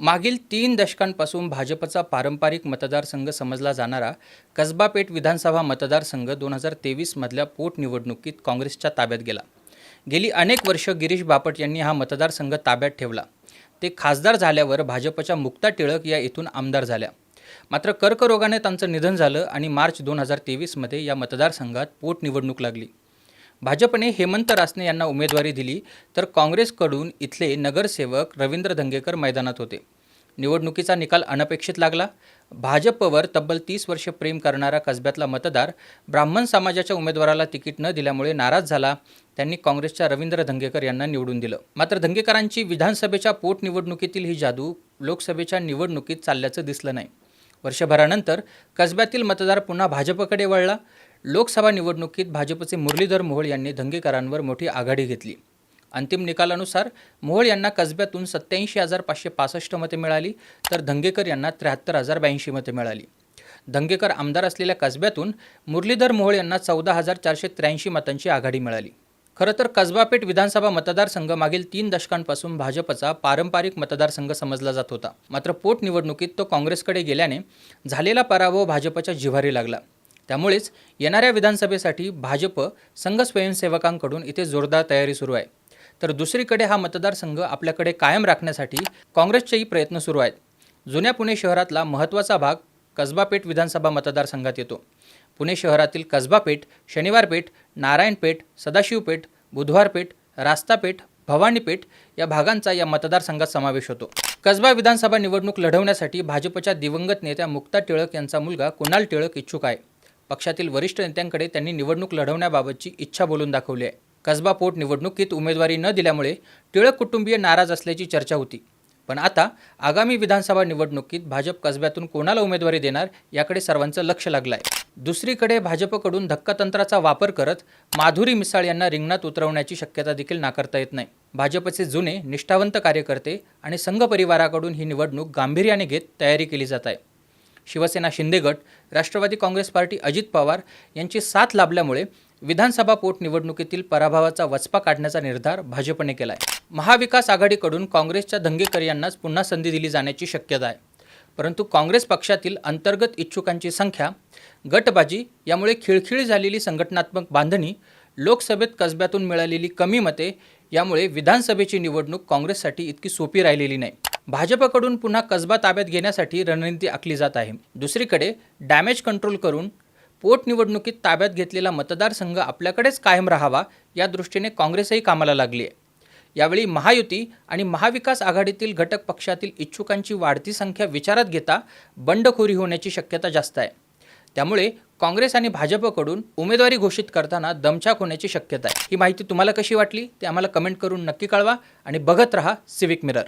मागील तीन दशकांपासून भाजपचा पारंपरिक मतदारसंघ समजला जाणारा कसबापेठ विधानसभा मतदारसंघ दोन हजार तेवीसमधल्या पोटनिवडणुकीत काँग्रेसच्या ताब्यात गेला. गेली अनेक वर्ष गिरीश बापट यांनी हा मतदारसंघ ताब्यात ठेवला. ते खासदार झाल्यावर भाजपच्या मुक्ता टिळक या इथून आमदार झाल्या. मात्र कर्करोगाने त्यांचं निधन झालं आणि मार्च दोन हजार तेवीसमध्ये या मतदारसंघात पोटनिवडणूक लागली. भाजपने हेमंत रासने यांना उमेदवारी दिली तर काँग्रेसकडून इथले नगरसेवक रवींद्र धंगेकर मैदानात होते. निवडणुकीचा निकाल अनपेक्षित लागला. भाजपवर तब्बल तीस वर्ष प्रेम करणारा कसब्यातला मतदार ब्राह्मण समाजाच्या उमेदवाराला तिकीट न दिल्यामुळे नाराज झाला. त्यांनी काँग्रेसच्या रवींद्र धंगेकर यांना निवडून दिलं. मात्र धंगेकरांची विधानसभेच्या पोटनिवडणुकीतील ही जादू लोकसभेच्या निवडणुकीत चालल्याचं दिसलं नाही. वर्षभरानंतर कसब्यातील मतदार पुन्हा भाजपकडे वळला. लोकसभा निवडणुकीत भाजपचे मुरलीधर मोहोळ यांनी धंगेकरांवर मोठी आघाडी घेतली. अंतिम निकालानुसार मोहोळ यांना कसब्यातून सत्याऐंशी हजार पाचशे पासष्ट मते मिळाली तर धंगेकर यांना त्र्याहत्तर हजार ब्याऐंशी मते मिळाली. धंगेकर आमदार असलेल्या कसब्यातून मुरलीधर मोहोळ यांना चौदा हजार चारशे त्र्याऐंशी मतांची आघाडी मिळाली. खरं तर कसबापेठ विधानसभा मतदारसंघ मागील तीन दशकांपासून भाजपचा पारंपरिक मतदारसंघ समजला जात होता. मात्र पोटनिवडणुकीत तो काँग्रेसकडे गेल्याने झालेला पराभव भाजपच्या जिव्हारी लागला. त्यामुळेच येणाऱ्या विधानसभेसाठी भाजप संघ स्वयंसेवकांकडून इथे जोरदार तयारी सुरू आहे. तर दुसरीकडे हा मतदारसंघ आपल्याकडे कायम राखण्यासाठी काँग्रेसचेही प्रयत्न सुरू आहेत. जुन्या पुणे शहरातला महत्त्वाचा भाग कसबापेठ विधानसभा मतदारसंघात येतो. पुणे शहरातील कसबापेठ शनिवारपेठ नारायणपेठ सदाशिवपेठ बुधवारपेठ रास्तापेठ भवानीपेठ या भागांचा या मतदारसंघात समावेश होतो. कसबा विधानसभा निवडणूक लढवण्यासाठी भाजपच्या दिवंगत नेत्या मुक्ता टिळक यांचा मुलगा कुणाल टिळक इच्छुक आहे. पक्षातील वरिष्ठ नेत्यांकडे त्यांनी निवडणूक लढवण्याबाबतची इच्छा बोलून दाखवली आहे. कसबा पोट निवडणुकीत उमेदवारी न दिल्यामुळे टिळक कुटुंबीय नाराज असल्याची चर्चा होती. पण आता आगामी विधानसभा निवडणुकीत भाजप कसब्यातून कोणाला उमेदवारी देणार याकडे सर्वांचं लक्ष लागलं आहे दुसरीकडे भाजपकडून धक्कातंत्राचा वापर करत माधुरी मिसाळ यांना रिंगणात उतरवण्याची शक्यता देखील नाकारता येत नाही. भाजपचे जुने निष्ठावंत कार्यकर्ते आणि संघ परिवाराकडून ही निवडणूक गांभीर्याने घेत तयारी केली जात आहे. शिवसेना शिंदे गट राष्ट्रवादी काँग्रेस पार्टी अजित पवार यांची साथ लाभल्यामुळे विधानसभा पोटनिवडणुकीतील पराभवाचा वचपा काढण्याचा निर्धार भाजपने केला आहे महाविकास आघाडीकडून काँग्रेसच्या धंगेकर यांनाच पुन्हा संधी दिली जाण्याची शक्यता आहे. परंतु काँग्रेस पक्षातील अंतर्गत इच्छुकांची संख्या गटबाजी यामुळे खिळखिळी झालेली संघटनात्मक बांधणी लोकसभेत कसब्यातून मिळालेली कमी मते यामुळे विधानसभेची निवडणूक काँग्रेससाठी इतकी सोपी राहिलेली नाही. भाजपकडून पुन्हा कसबा ताब्यात घेण्यासाठी रणनीती आखली जात आहे. दुसरीकडे डॅमेज कंट्रोल करून पोटनिवडणुकीत ताब्यात घेतलेला मतदारसंघ आपल्याकडेच कायम राहावा या दृष्टीने काँग्रेसही कामाला लागली आहे. यावेळी महायुती आणि महाविकास आघाडीतील घटक पक्षातील इच्छुकांची वाढती संख्या विचारात घेता बंडखोरी होण्याची शक्यता जास्त आहे. त्यामुळे काँग्रेस आणि भाजपकडून उमेदवारी घोषित करताना दमछाक होण्याची शक्यता आहे. ही माहिती तुम्हाला कशी वाटली? ते आम्हाला कमेंट करून नक्की कळवा आणि बघत रहा सिविक मिरर